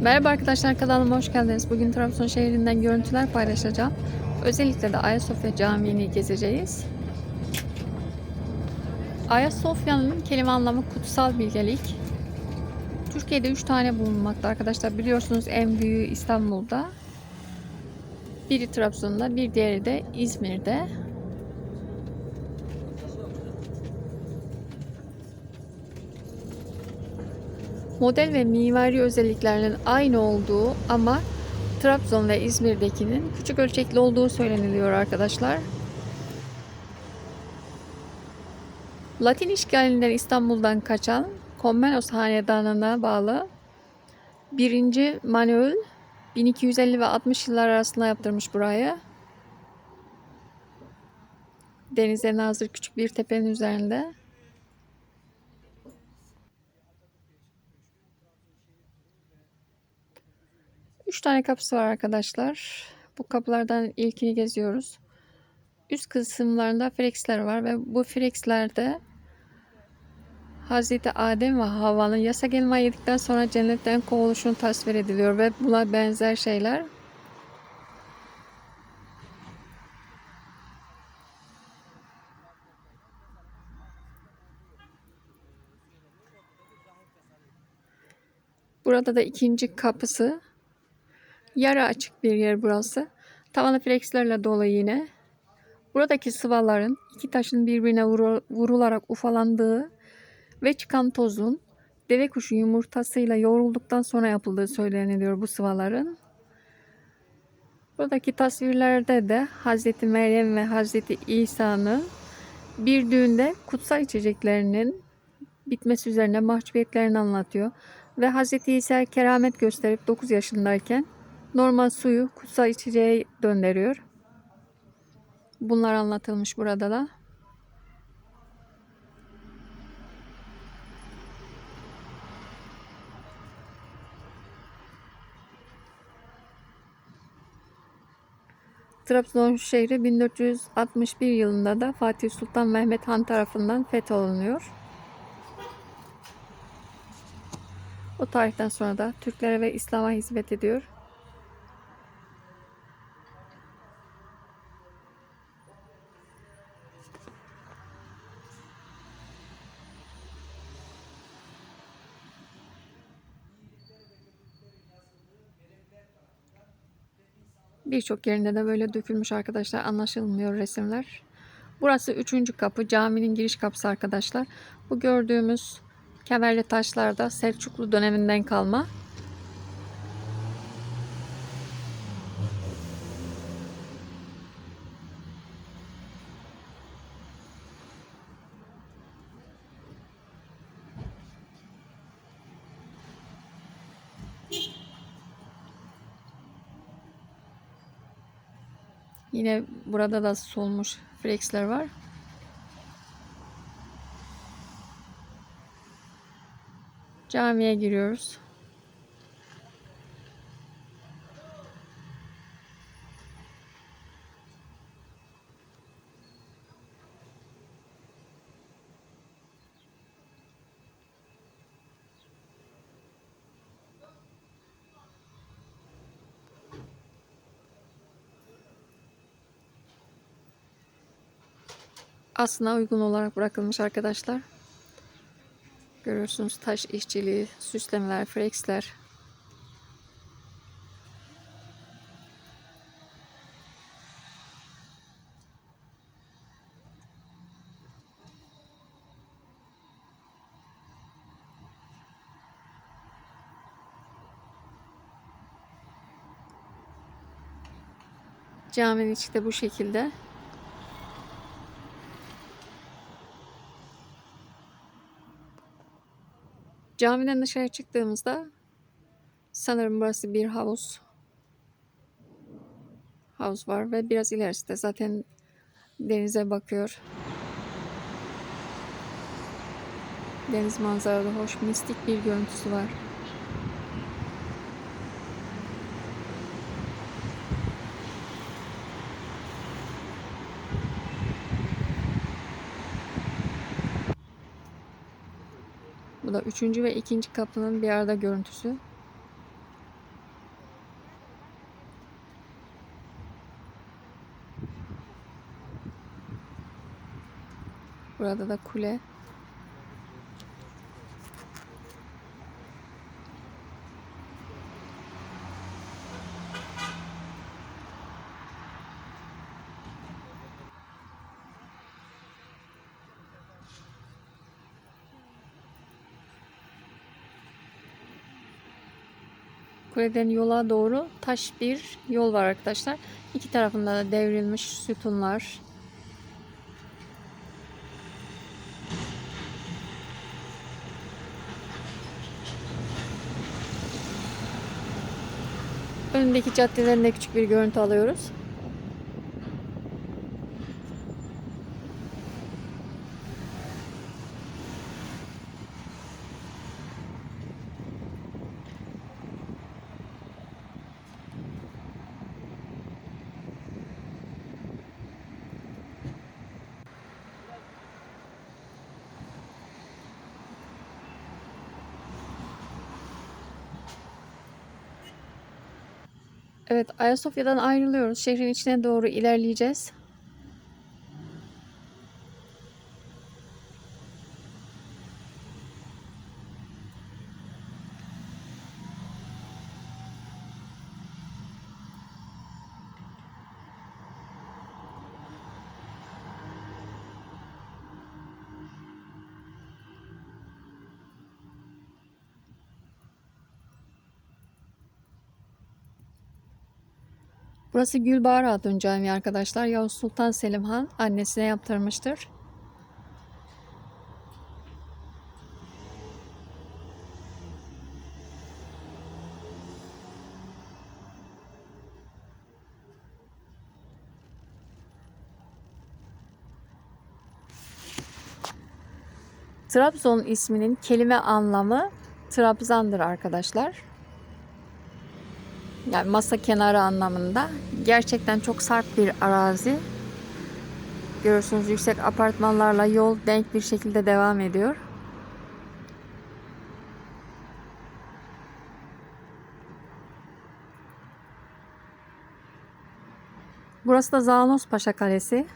Merhaba arkadaşlar kanalıma hoş geldiniz. Bugün Trabzon şehrinden görüntüler paylaşacağım. Özellikle de Ayasofya Camii'ni gezeceğiz. Ayasofya'nın kelime anlamı kutsal bilgelik. Türkiye'de 3 tane bulunmakta arkadaşlar. Biliyorsunuz en büyüğü İstanbul'da. Biri Trabzon'da, bir diğeri de İzmir'de. Model ve mimari özelliklerinin aynı olduğu ama Trabzon ve İzmir'dekinin küçük ölçekli olduğu söyleniliyor arkadaşlar. Latin işgalinden İstanbul'dan kaçan Komnenos Hanedanı'na bağlı 1. Manuel 1250 ve 60 yıllar arasında yaptırmış burayı. Denize nazır küçük bir tepenin üzerinde. Üç tane kapısı var arkadaşlar. Bu kapılardan ilkini geziyoruz. Üst kısımlarında frexler var ve bu frexlerde Hazreti Adem ve Havva'nın yasak elma yedikten sonra cennetten kovuluşunu tasvir ediliyor ve buna benzer şeyler. Burada da ikinci kapısı Yarı açık bir yer burası. Tavanı flexlerle dolu yine. Buradaki sıvaların iki taşın birbirine vurularak ufalandığı ve çıkan tozun deve kuşu yumurtasıyla yoğrulduktan sonra yapıldığı söyleniliyor bu sıvaların. Buradaki tasvirlerde de Hazreti Meryem ve Hazreti İsa'nın bir düğünde kutsal içeceklerinin bitmesi üzerine mahcubiyetlerini anlatıyor. Ve Hazreti İsa keramet gösterip 9 yaşındayken normal suyu kutsal içeceğe döndürüyor. Bunlar anlatılmış burada da. Trabzon şehri 1461 yılında da Fatih Sultan Mehmet Han tarafından fetholunuyor. O tarihten sonra da Türklere ve İslam'a hizmet ediyor. Birçok yerinde de böyle dökülmüş arkadaşlar. Anlaşılmıyor resimler. Burası üçüncü kapı. Caminin giriş kapısı arkadaşlar. Bu gördüğümüz kemerli taşlar da Selçuklu döneminden kalma. Yine burada da solmuş flexler var. Camiye giriyoruz. Aslına uygun olarak bırakılmış arkadaşlar. Görüyorsunuz taş işçiliği, süslemeler, flexler. Caminin içi de bu şekilde. Camiden dışarı çıktığımızda sanırım burası bir havuz. Havuz var ve biraz ilerisinde zaten denize bakıyor. Deniz manzaralı hoş mistik bir görüntüsü var. Bu da üçüncü ve ikinci kapının bir arada görüntüsü. Burada da kule. Kuleden yola doğru taş bir yol var arkadaşlar. İki tarafında da devrilmiş sütunlar. Önündeki caddeden de küçük bir görüntü alıyoruz. Evet, Ayasofya'dan ayrılıyoruz. Şehrin içine doğru ilerleyeceğiz. Burası Gülbahar Hatun Camii arkadaşlar. Yavuz Sultan Selim Han annesine yaptırmıştır. Trabzon isminin kelime anlamı Trabzan'dır arkadaşlar. Yani masa kenarı anlamında. Gerçekten çok sarp bir arazi. Görüyorsunuz yüksek apartmanlarla yol denk bir şekilde devam ediyor. Burası da Zanos Paşa Kalesi.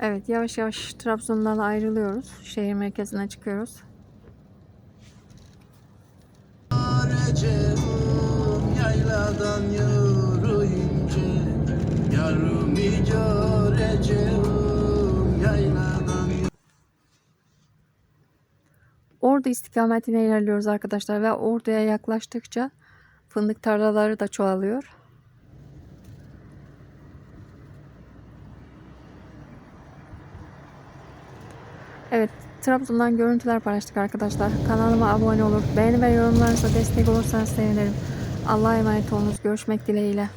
Evet yavaş yavaş Trabzon'dan ayrılıyoruz. Şehir merkezine çıkıyoruz. Yayladan yürüyünce Yarımı göreceğim yayladan Ordu istikametine ilerliyoruz arkadaşlar ve Ordu'ya yaklaştıkça fındık tarlaları da çoğalıyor. Evet, Trabzon'dan görüntüler paylaştık arkadaşlar. Kanalıma abone olur, beğeni ve yorumlarınızla destek olursanız sevinirim. Allah'a emanet olunuz. Görüşmek dileğiyle.